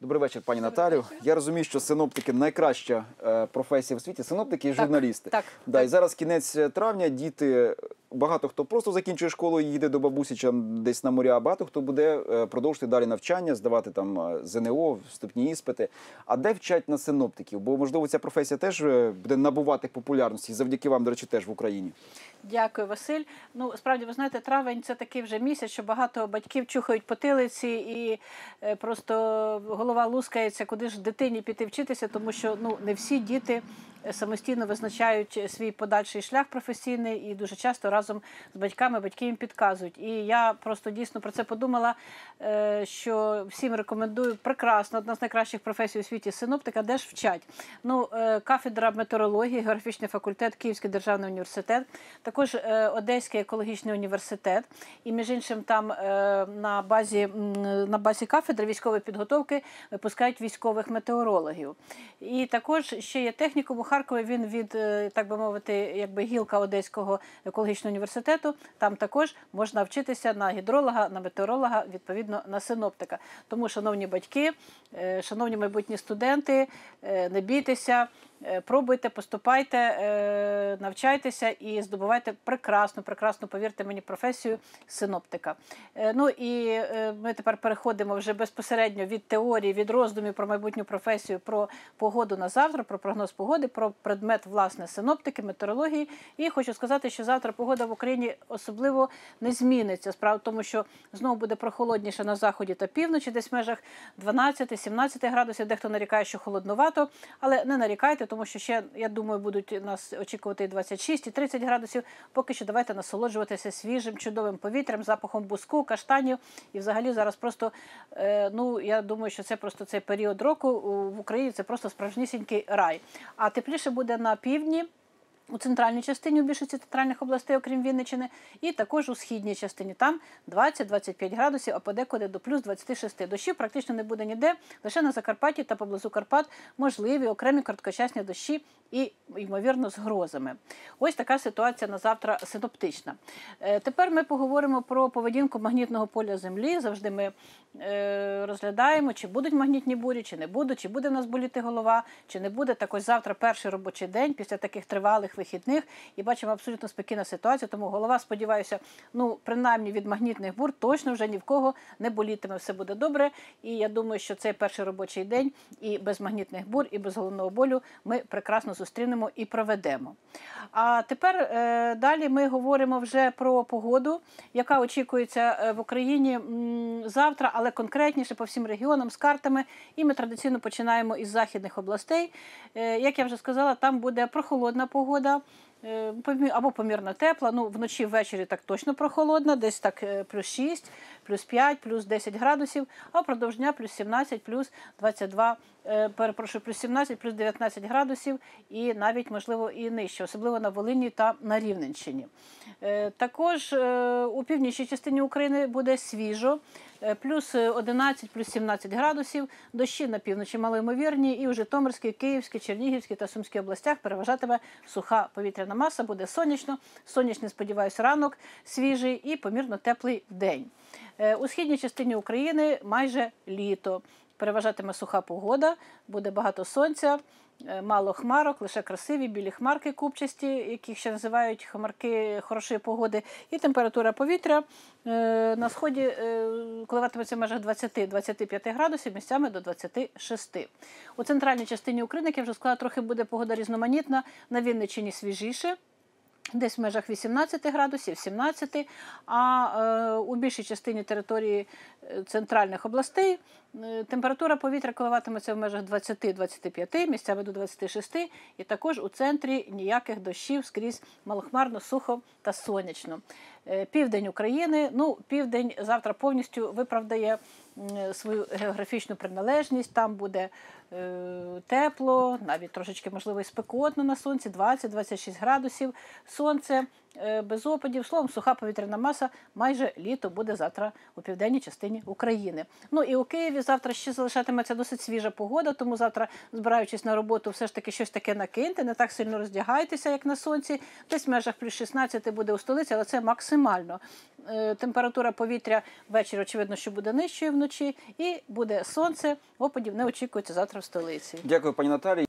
Добрий вечір, пані Наталю. Я розумію, що синоптики найкраща е, професія в світі. Синоптики і Так, журналісти. так, да, так. І зараз кінець травня. Діти багато хто просто закінчує школу і їде до бабусі десь на моря. А багато хто буде е, продовжувати далі навчання, здавати там е, ЗНО, вступні іспити. А де вчать на синоптиків? Бо можливо ця професія теж е, буде набувати популярності. Завдяки вам, до речі, теж в Україні. Дякую, Василь. Ну справді ви знаєте, травень це такий вже місяць, що багато батьків чухають потилиці, і просто голова лускається, куди ж дитині піти вчитися, тому що ну не всі діти самостійно визначають свій подальший шлях професійний і дуже часто разом з батьками батьки їм підказують. І я просто дійсно про це подумала, е, що всім рекомендую прекрасно, одна з найкращих професій у світі синоптика, де ж вчать. Ну, е, кафедра метеорології, географічний факультет, Київський державний університет, також е, Одеський екологічний університет. І між іншим, там на базі на базі кафедри військової підготовки випускають військових метеорологів. І також ще є технікум у. Він від е, так би мовити, якби гілка Одеського екологічного університету. Там також можна вчитися на гідролога, на метеоролога, відповідно на синоптика. Тому, шановні батьки, е, шановні майбутні студенти, е, не бійтеся. Е, Пробуйте, поступайте, е, навчайтеся і здобувайте прекрасну, прекрасну, повірте мені, професію синоптика. Е, Ну і ми тепер переходимо вже безпосередньо від теорії, від роздумів про майбутню професію, про погоду на завтра, про прогноз погоди, про предмет власне синоптики, метеорології. І хочу сказати, що завтра погода в Україні особливо не зміниться. Справа в тому, що знову буде прохолодніше на заході та півночі, десь в межах 12-17 градусів. Дехто нарікає, що холодновато, але не нарікайте, тому що ще я думаю, будуть нас очікувати і 26, і 30 градусів. Поки що давайте насолоджуватися свіжим, чудовим повітрям, запахом буску, каштанів. І взагалі зараз просто е, ну я думаю, що це просто цей період року в Україні це просто справжнісінький рай. А тепліше буде на півдні. У центральній частині у більшості центральних областей, окрім Вінниччини, і також у східній частині. Там 20-25 градусів, а подекуди до плюс 26. Дощів практично не буде ніде. Лише на Закарпатті та поблизу Карпат можливі окремі короткочасні дощі і, ймовірно, з грозами. Ось така ситуація на завтра синоптична. Е, Тепер ми поговоримо про поведінку магнітного поля Землі. Завжди ми е, розглядаємо, чи будуть магнітні бурі, чи не будуть, чи буде в нас боліти голова, чи не буде. Так ось завтра перший робочий день після таких тривалих вихідних. І бачимо абсолютно спокійна ситуація. Тому голова, сподіваюся, ну принаймні від магнітних бур точно вже ні в кого не болітиме. Все буде добре. І я думаю, що цей перший робочий день і без магнітних бур, і без головного болю ми прекрасно зустрінемо і проведемо. А тепер е, далі ми говоримо вже про погоду, яка очікується е, в Україні завтра, але конкретніше по всім регіонам з картами. І ми традиційно починаємо із західних областей. Е, Як я вже сказала, там буде прохолодна погода. е, Або помірно тепла, ну вночі ввечері так точно прохолодна, десь так е, плюс 6, плюс 5, плюс 10 градусів, а впродовж дня плюс 17, плюс 22, е, перепрошую, плюс 17, плюс 19 градусів і навіть, можливо, і нижче, особливо на Волині та на Рівненщині. Е, Також е, у північній частині України буде свіжо, плюс 11, плюс 17 градусів, дощі на півночі малоймовірні, і у Житомирській, Київській, Чернігівській та Сумській областях переважатиме суха повітряна маса, буде сонячно, сонячний, сподіваюся, ранок свіжий і помірно теплий день. Е, У східній частині України майже літо. Переважатиме суха погода, буде багато сонця, е, мало хмарок, лише красиві білі хмарки купчасті, яких ще називають хмарки хорошої погоди. І температура повітря е, на сході коливатиметься в межах 20-25 градусів, місцями до 26. У центральній частині України, як я вже сказала, трохи буде погода різноманітна, на Вінниччині свіжіше. Десь в межах 18 градусів, 17, а е, у більшій частині території е, центральних областей е, температура повітря коливатиметься в межах 20-25, місцями до 26, і також у центрі ніяких дощів скрізь малохмарно, сухо та сонячно. Е, Південь України, ну, південь завтра повністю виправдає свою географічну приналежність. Там буде е, тепло, навіть трошечки можливо і спекотно на сонці, 20-26 градусів. Сонце без опадів. Словом, суха повітряна маса майже літо буде завтра у південній частині України. Ну і у Києві завтра ще залишатиметься досить свіжа погода, тому завтра, збираючись на роботу, все ж таки щось таке накиньте, не так сильно роздягайтеся, як на сонці. Десь в межах плюс 16 буде у столиці, але це максимально. Е, Температура повітря ввечері, очевидно, що буде нижчою вночі, і буде сонце. Опадів не очікується завтра в столиці. Дякую, пані Наталі.